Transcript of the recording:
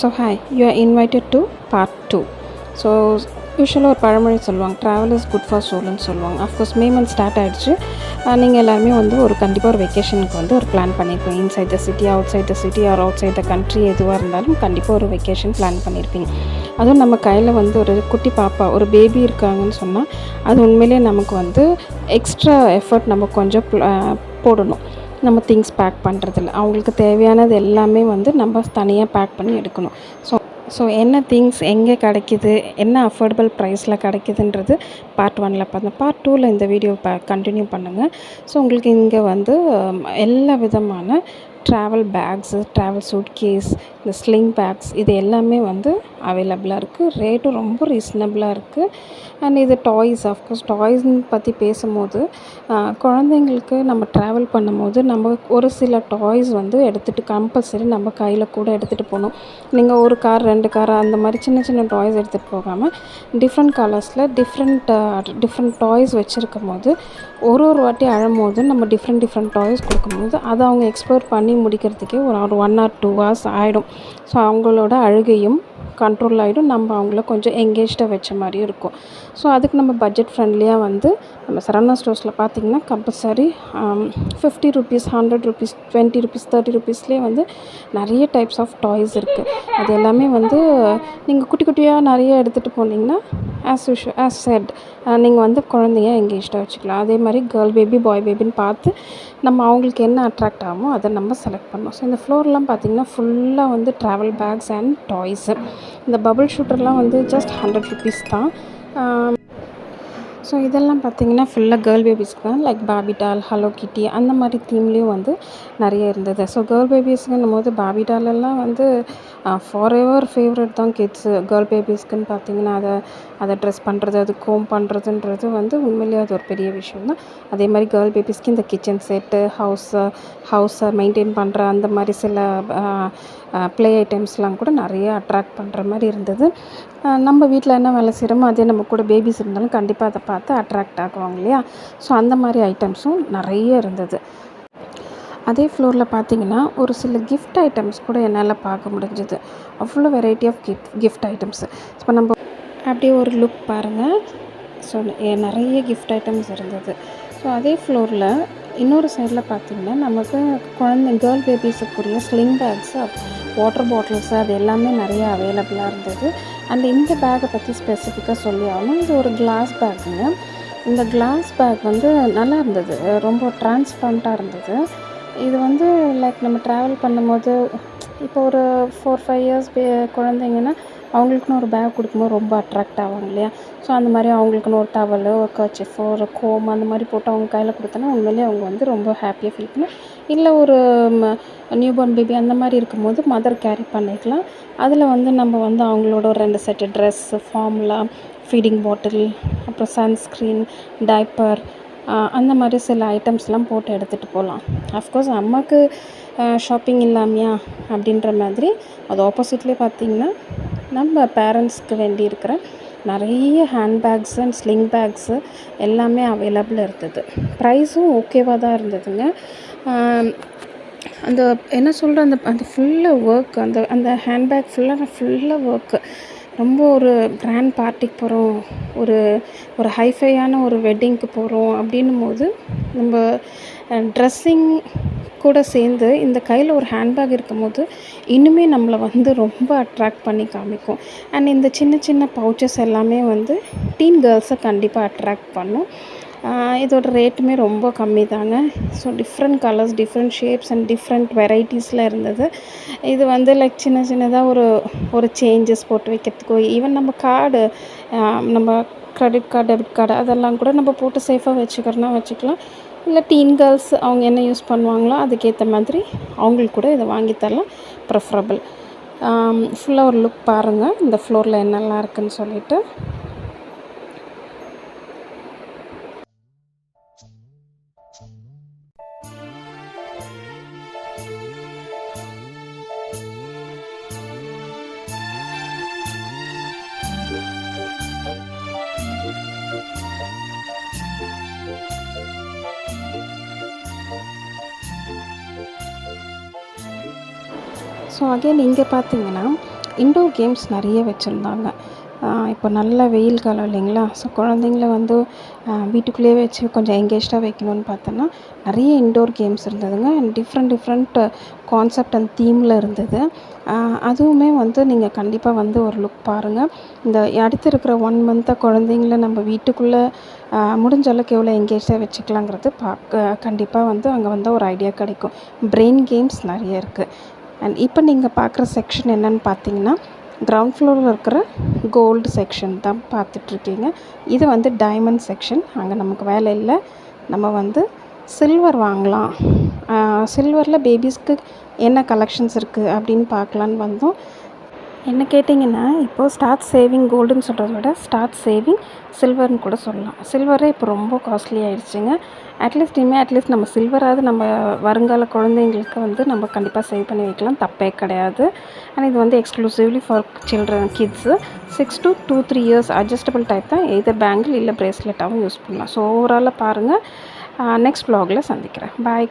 So hi you are invited to part two so யூஸ்வலாக ஒரு பழமொழி சொல்லுவாங்க ட்ராவல் இஸ் குட் ஃபார் சோல்னு சொல்லுவாங்க. அஃப்கோர்ஸ் மே மந்த் ஸ்டார்ட் ஆகிடுச்சு நீங்கள் எல்லாருமே வந்து ஒரு கண்டிப்பாக ஒரு வெக்கேஷனுக்கு வந்து ஒரு பிளான் பண்ணியிருப்பீங்க inside the city outside the city or outside the country எதுவாக இருந்தாலும் கண்டிப்பாக ஒரு வெக்கேஷன் பிளான் பண்ணியிருப்பீங்க அதுவும் நம்ம கையில் வந்து ஒரு குட்டி பாப்பா ஒரு பேபி இருக்காங்கன்னு சொன்னால் அது உண்மையிலேயே நமக்கு வந்து எக்ஸ்ட்ரா எஃபர்ட் நம்ம கொஞ்சம் போடணும். நம்ம திங்ஸ் பேக் பண்ணுறதில்ல அவங்களுக்கு தேவையானது எல்லாமே வந்து நம்ம தனியாக பேக் பண்ணி எடுக்கணும். ஸோ ஸோ என்ன திங்ஸ் எங்கே கிடைக்கிது என்ன அஃபோர்டபுள் ப்ரைஸில் கிடைக்கிதுன்றது பார்ட் ஒனில் பார்த்தோம் பார்ட் டூவில் இந்த வீடியோ ப கண்டினியூ பண்ணுங்கள் ஸோ உங்களுக்கு இங்கே வந்து எல்லா விதமான travel bags travel suitcase இந்த ஸ்லிங் பேக்ஸ் இது எல்லாமே வந்து அவைலபிளாக இருக்குது ரேட்டும் ரொம்ப ரீசனபிளாக இருக்குது அண்ட் இது டாய்ஸ் ஆஃப்கோர்ஸ் டாய்ஸ்னு பற்றி பேசும்போது குழந்தைங்களுக்கு நம்ம ட்ராவல் பண்ணும்போது நம்ம ஒரு சில டாய்ஸ் வந்து எடுத்துகிட்டு கம்பல்சரி நம்ம கையில் கூட எடுத்துகிட்டு போகணும். நீங்கள் ஒரு கார் ரெண்டு கார் அந்த மாதிரி சின்ன சின்ன டாய்ஸ் எடுத்துகிட்டு போகாமல் டிஃப்ரெண்ட் கலர்ஸில் டிஃப்ரெண்ட் டிஃப்ரெண்ட் டாய்ஸ் வச்சுருக்கும் போது ஒரு ஒரு வாட்டி அழும்போது நம்ம டிஃப்ரெண்ட் டிஃப்ரெண்ட் டாய்ஸ் கொடுக்கும்போது அதை அவங்க எக்ஸ்ப்ளோர் பண்ணி முடிக்கிறதுக்கே ஒரு ஒன் ஆர் டூ ஹவர்ஸ் ஆகிடும் ஸோ அவங்களோட அழுகையும் கண்ட்ரோல் ஆகிடும் நம்ம அவங்கள கொஞ்சம் எங்கேஜ்டாக வச்ச மாதிரியும் இருக்கும். ஸோ அதுக்கு நம்ம பட்ஜெட் ஃப்ரெண்ட்லியாக வந்து நம்ம சரவணா ஸ்டோர்ஸில் பார்த்தீங்கன்னா compulsory fifty rupees hundred rupees twenty rupees thirty ருபீஸ்லேயே வந்து நிறைய டைப்ஸ் ஆஃப் டாய்ஸ் இருக்குது அது எல்லாமே வந்து நீங்கள் குட்டி குட்டியாக நிறைய எடுத்துகிட்டு போனீங்கன்னா ஆஸ் யூஷுவல் ஆஸ் செட் நீங்கள் வந்து குழந்தைய எங்கேஜ்டாக வச்சுக்கலாம். அதே மாதிரி கேர்ள் பேபி பாய் பேபின்னு பார்த்து நம்ம அவங்களுக்கு என்ன அட்ராக்ட் ஆகுமோ அதை நம்ம செலக்ட் பண்ணோம் ஸோ இந்த ஃப்ளோர்லாம் பார்த்திங்கன்னா ஃபுல்லாக வந்து ட்ராவல் பேக்ஸ் அண்ட் டாய்ஸு இந்த பபுள் ஷூட்டர்லாம் வந்து ஜஸ்ட் ஹண்ட்ரட் ருபீஸ் தான். ஸோ இதெல்லாம் பார்த்தீங்கன்னா ஃபுல்லாக கேர்ள் பேபிஸ்க்கு தான். லைக் பாபி டால் ஹலோ கிட்டி அந்த மாதிரி தீம்லேயும் வந்து நிறைய இருந்தது. ஸோ கேர்ள் பேபிஸ்க்குன்னும் போது பாபி டாலெல்லாம் வந்து ஃபார் எவர் ஃபேவரட் தான் கிட்ஸு கேர்ள் பேபிஸ்க்குன்னு பார்த்தீங்கன்னா அதை அதை ட்ரெஸ் பண்ணுறது அது கோம் பண்ணுறதுன்றது வந்து உண்மையிலேயே அது ஒரு பெரிய விஷயம் தான். அதே மாதிரி கேர்ள் பேபிஸ்க்கு இந்த கிச்சன் செட்டு ஹவுஸை ஹவுஸை மெயின்டைன் பண்ணுற அந்த மாதிரி சில ப்ளே ஐட்டம்ஸ்லாம் கூட நிறைய அட்ராக்ட் பண்ணுற மாதிரி இருந்தது. நம்ம வீட்டில் என்ன வேலை செய்கிறோமோ அதே நம்ம கூட பேபிஸ் இருந்தாலும் கண்டிப்பாக அதை பார்த்து அட்ராக்ட் ஆகுவாங்க இல்லையா? ஸோ அந்த மாதிரி ஐட்டம்ஸும் நிறைய இருந்தது. அதே ஃப்ளோரில் பார்த்தீங்கன்னா ஒரு சில கிஃப்ட் ஐட்டம்ஸ் கூட என்னால் பார்க்க முடிஞ்சது. அவ்வளோ variety of gift gift items இப்போ நம்ம அப்படியே ஒரு லுக் பாருங்கள் ஸோ நிறைய கிஃப்ட் ஐட்டம்ஸ் இருந்தது. ஸோ அதே ஃப்ளோரில் இன்னொரு சைடில் பார்த்தீங்கன்னா நமக்கு குழந்தை கேர்ள் பேபிஸுக்குரிய ஸ்லிங் பேக்ஸு வாட்டர் பாட்டில்ஸு அது எல்லாமே நிறைய அவைலபிளாக இருந்தது. அண்ட் இந்த பேக்கை பற்றி ஸ்பெசிஃபிக்காக சொல்லி ஆகணும். இது ஒரு கிளாஸ் பேக்குங்க இந்த கிளாஸ் பேக் வந்து நல்லா இருந்தது. ரொம்ப டிரான்ஸ்பரண்ட்டாக இருந்தது. இது வந்து லைக் நம்ம ட்ராவல் பண்ணும்போது இப்போ ஒரு ஃபோர் ஃபைவ் இயர்ஸ் குழந்தைங்கன்னா அவங்களுக்குன்னு ஒரு பேக் கொடுக்கும்போது ரொம்ப அட்ராக்ட் ஆவாங்க இல்லையா? ஸோ அந்த மாதிரி அவங்களுக்குன்னு ஒரு டவலு ஒரு கர்ச்சிஃபோ ஒரு கோம் அந்த மாதிரி போட்டு அவங்க கையில் கொடுத்தோன்னா உண்மையிலேயே அவங்க வந்து ரொம்ப ஹாப்பியாக ஃபீல் பண்ணி இல்லை ஒரு நியூ பார்ன் பேபி அந்த மாதிரி இருக்கும்போது மதர் கேரி பண்ணிக்கலாம். அதில் வந்து நம்ம வந்து அவங்களோட ஒரு ரெண்டு set dress formula feeding bottle அப்புறம் சன்ஸ்க்ரீன் டைப்பர் அந்த மாதிரி சில ஐட்டம்ஸ்லாம் போட்டு எடுத்துகிட்டு போகலாம். அஃப்கோர்ஸ் அம்மாவுக்கு ஷாப்பிங் இல்லாமையா? அப்படின்ற மாதிரி அது ஆப்போசிட்லேயே பார்த்தீங்கன்னா நம்ம பேரண்ட்ஸ்க்கு வேண்டி இருக்கிற நிறைய ஹேண்ட்பேக்ஸ் அண்ட் ஸ்லிங் பேக்ஸு எல்லாமே அவைலபிள் இருந்தது. ப்ரைஸும் ஓகேவாக தான் இருந்ததுங்க. அந்த என்ன சொல்கிற அந்த அந்த ஃபுல்லாக ஒர்க் அந்த அந்த ஹேண்ட்பேக் ஃபுல்லாக ஃபுல்லாக ஒர்க்கு ரொம்ப ஒரு கிராண்ட் பார்ட்டிக்கு போகிறோம் ஒரு ஒரு ஹைஃபையான ஒரு வெட்டிங்க்கு போகிறோம் அப்படின்னும் போது நம்ம ட்ரெஸ்ஸிங் கூட சேர்ந்து இந்த கையில் ஒரு ஹேண்ட்பேக் இருக்கும்போது இன்னுமே நம்மளை வந்து ரொம்ப அட்ராக்ட் பண்ணி காமிக்கும். அண்ட் இந்த சின்ன சின்ன பவுச்சஸ் எல்லாமே வந்து டீன் கேர்ள்ஸை கண்டிப்பாக அட்ராக்ட் பண்ணும். இதோட ரேட்டுமே ரொம்ப கம்மி தாங்க. So different colours different shapes and different வெரைட்டிஸில் இருந்தது. இது வந்து லைக் சின்ன சின்னதாக ஒரு ஒரு சேஞ்சஸ் போட்டு வைக்கிறதுக்கோ ஈவன் நம்ம கார்டு நம்ம க்ரெடிட் கார்டு டெபிட் கார்டு அதெல்லாம் கூட நம்ம போட்டு சேஃபாக வச்சுக்கிறோன்னா வச்சுக்கலாம். இல்லை டீன் கேர்ள்ஸ் அவங்க என்ன யூஸ் பண்ணுவாங்களோ அதுக்கேற்ற மாதிரி அவங்களுக்கு கூட இதை வாங்கித்தரலாம் ப்ரிஃபரபிள் ஃபுல்லாக ஒரு லுக் பாருங்கள் இந்த ஃப்ளோரில் என்னெல்லாம் இருக்குதுன்னு சொல்லிட்டு. ஸோ அகைன் இங்கே பார்த்தீங்கன்னா இன்டோர் கேம்ஸ் நிறைய வச்சுருந்தாங்க. இப்போ நல்ல வெயில் காலம் இல்லைங்களா? ஸோ குழந்தைங்கள வந்து வீட்டுக்குள்ளேயே வச்சு கொஞ்சம் எங்கேஜ்டாக வைக்கணும்னு பார்த்தோன்னா நிறைய இன்டோர் கேம்ஸ் இருந்ததுங்க. And different different concept and தீமில் இருந்தது. அதுவுமே வந்து நீங்கள் கண்டிப்பாக வந்து ஒரு லுக் பாருங்கள் இந்த அடுத்து இருக்கிற ஒன் மந்த்தை குழந்தைங்கள நம்ம வீட்டுக்குள்ளே முடிஞ்ச அளவுக்கு எவ்வளோ எங்கேஜாக வச்சுக்கலாங்கிறது பார்க்க கண்டிப்பாக வந்து அங்கே வந்து ஒரு ஐடியா கிடைக்கும். பிரெயின் கேம்ஸ் நிறைய இருக்குது அண்ட் இப்போ நீங்கள் பார்க்குற செக்ஷன் என்னென்னு பார்த்தீங்கன்னா கிரவுண்ட் ஃப்ளோரில் இருக்கிற கோல்டு செக்ஷன் தான் பார்த்துட்ருக்கீங்க இது வந்து டைமண்ட் செக்ஷன் அங்கே நமக்கு வேலை இல்லை. நம்ம வந்து சில்வர் வாங்கலாம். சில்வரில் பேபிஸ்க்கு என்ன கலெக்ஷன்ஸ் இருக்குது அப்படின்னு பார்க்கலான்னு வந்தோம். என்ன கேட்டிங்கன்னா இப்போது ஸ்டார்ட் சேவிங் கோல்டுன்னு சொல்கிறத விட ஸ்டார்ட் சேவிங் சில்வர்னு கூட சொல்லலாம். சில்வரே இப்போ ரொம்ப காஸ்ட்லி ஆயிடுச்சுங்க. அட்லீஸ்ட் இனிமேல் அட்லீஸ்ட் நம்ம சில்வராவது நம்ம வருங்கால குழந்தைங்களுக்கு வந்து நம்ம கண்டிப்பாக சேவ் பண்ணி வைக்கலாம். தப்பே கிடையாது. அண்ட் இது வந்து exclusively for children kids six to two three years adjustable type தான். எதர் பேங்கிள் இல்லை ப்ரேஸ்லெட்டாகவும் யூஸ் பண்ணலாம். ஸோ ஓவராலாக பாருங்கள் நெக்ஸ்ட் ப்ளாகில் சந்திக்கிறேன். பாய்